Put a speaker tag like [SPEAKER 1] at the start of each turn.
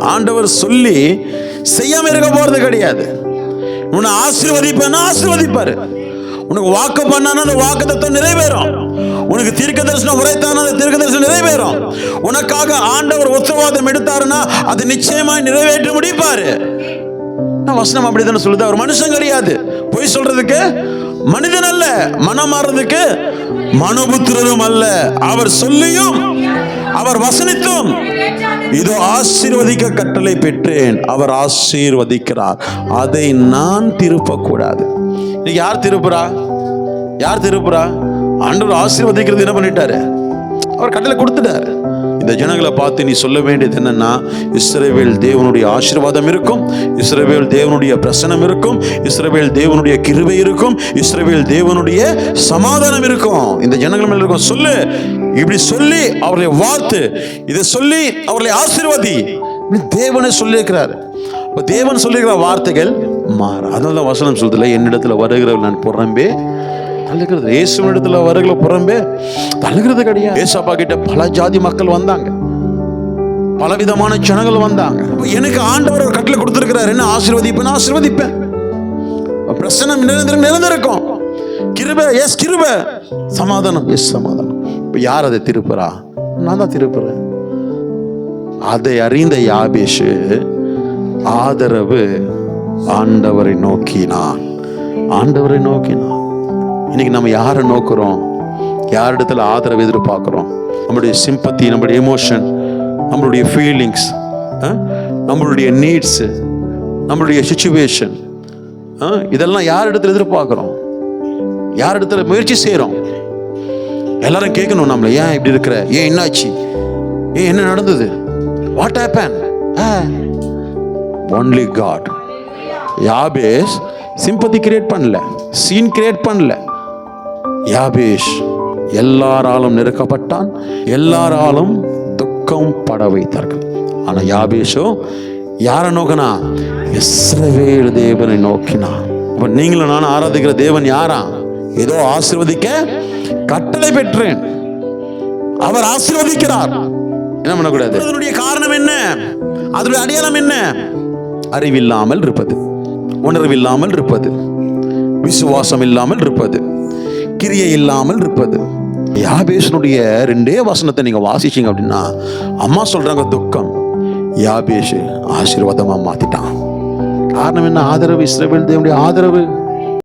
[SPEAKER 1] ஆண்டவர் சொல்லி செய்யாம இருக்க போறது கிடையாது. உன்னை ஆசீர்வதிப்பேன்னா ஆசீர்வதிப்பாரு. உனக்கு வாக்கு பண்ணானா அந்த வாக்கு தத்துவம் நிறைவேறும். உனக்கு தீர்க்க தரிசனம் உரைத்தானா அந்த தீர்க்க தரிசனம் நிறைவேறும். உனக்காக ஆண்டவர் உத்தரவாதம் எடுத்தாருன்னா அது நிச்சயமாய் நிறைவேற்ற முடிப்பாரு. வசனம் அப்படித்தானே சொல்லுது. அவர் மனுஷன் கிடையாது. பொய் சொல்றதுக்கு மனிதன் அல்ல மனம் மாறுறதுக்கு மனோபுத்திரரும் அல்ல. அவர் சொல்லியும் அவர் வசனித்தும் இதோ ஆசீர்வதிக்க கட்டளை பெற்றேன் அவர் ஆசீர்வதிக்கிறார். அதை நான் திருப்பக்கூடாது. இன்னைக்கு யார் திருப்புறா? யார் திருப்புறா? ஆண்டவர் ஆசீர்வதிக்கிறது என்ன பண்ணிட்டாரு? அவர் கட்டளை கொடுத்துட்டாரு. இந்த ஜனங்களை பார்த்து நீ சொல்ல வேண்டியது என்னன்னா இஸ்ரேவேல் தேவனுடைய ஆசீர்வாதம் இருக்கும் இஸ்ரேவேல் தேவனுடைய பிரசனம் இருக்கும் இஸ்ரேவேல் தேவனுடைய கிருவை இருக்கும் இஸ்ரேவேல் தேவனுடைய சமாதானம் இருக்கும். இந்த ஜனங்கள் மேல இருக்கும். சொல்லு. இப்படி சொல்லி அவர்களை வாழ்த்து. இதை சொல்லி அவர்களை ஆசீர்வாதி. இப்படி சொல்லியிருக்கிறார். இப்போ தேவன் சொல்லியிருக்கிற வார்த்தைகள் மாற அதனால தான் வசனம் சொல்றதுல என்னிடத்துல வருகிறவர்கள் நான் புறம்பே தழுகிறது இயேசுவினிடத்துல வருகிற புறம்பே தழுகிறது கிடையாது ஏசப்பா கிட்ட பல ஜாதி மக்கள் வந்தாங்க. பலவிதமான ஜனங்கள் வந்தாங்க. எனக்கு ஆண்டவர் ஒரு கட்டில் கொடுத்திருக்கிறார். என்ன ஆசீர்வதிப்பேன் ஆசீர்வதிப்பேன். பிரசனம் நிரந்தரம் நிரந்தரிக்கும். கிருப எஸ் கிருப. சமாதானம் எஸ் சமாதானம். இப்போ யார் அதை திருப்புறா? நான் தான் திருப்புறேன். அதை அறிந்த யாபேஷு ஆதரவு ஆண்டவரை நோக்கினான். ஆண்டவரை நோக்கினான். இன்னைக்கு நம்ம யாரை நோக்குறோம்? யாரிடத்துல ஆதரவு எதிர்பார்க்குறோம்? நம்மளுடைய சிம்பத்தி நம்மளுடைய எமோஷன் நம்மளுடைய ஃபீலிங்ஸ் நம்மளுடைய நீட்ஸு நம்மளுடைய சுச்சுவேஷன் இதெல்லாம் யார் இடத்துல எதிர்பார்க்குறோம்? யார் இடத்துல முயற்சி செய்கிறோம் எல்லாரும் கேட்கணும் நம்மளை ஏன் இப்படி இருக்கிற? ஏன் என்னாச்சு? ஏன் என்ன நடந்தது? What happen only got Yabesh sympathy create பண்ணல. சீன் கிரியேட் பண்ணல. யாபேஷ் எல்லாராலும் நெருக்கப்பட்டான் எல்லாராலும் துக்கம் பட வைத்தார்கள். ஆனா யாபேஷோ யாரை நோக்கினா? இஸ்ரவேல் தேவனை நோக்கினா. அப்ப நீங்களும் நானும் ஆராதிக்கிற தேவன் யாரா? ஏதோ ஆசீர்வதிக்க கட்டளை பெற்றேன். அவர் ஆசீர்வதிக்கிறார். என்ன பண்ணக்கூடாது? அதனுடைய காரணம் என்ன? அதனுடைய அடையாளம் என்ன? அறிவில்லாமல் இருப்பது உணர்வில்லாமல் இருப்பது விசுவாசம் இல்லாமல் இருப்பது கிரியை இல்லாமல் இருப்பது. யாபேஷனுடைய ரெண்டே வசனத்தை நீங்க வாசிச்சீங்க அப்படின்னா அம்மா சொல்றாங்க துக்கம். யாபேஷு ஆசீர்வாதமா மாத்திட்டான். காரணம் என்ன? ஆதரவு இஸ்ரவேல் தேவனுடைய ஆதரவு.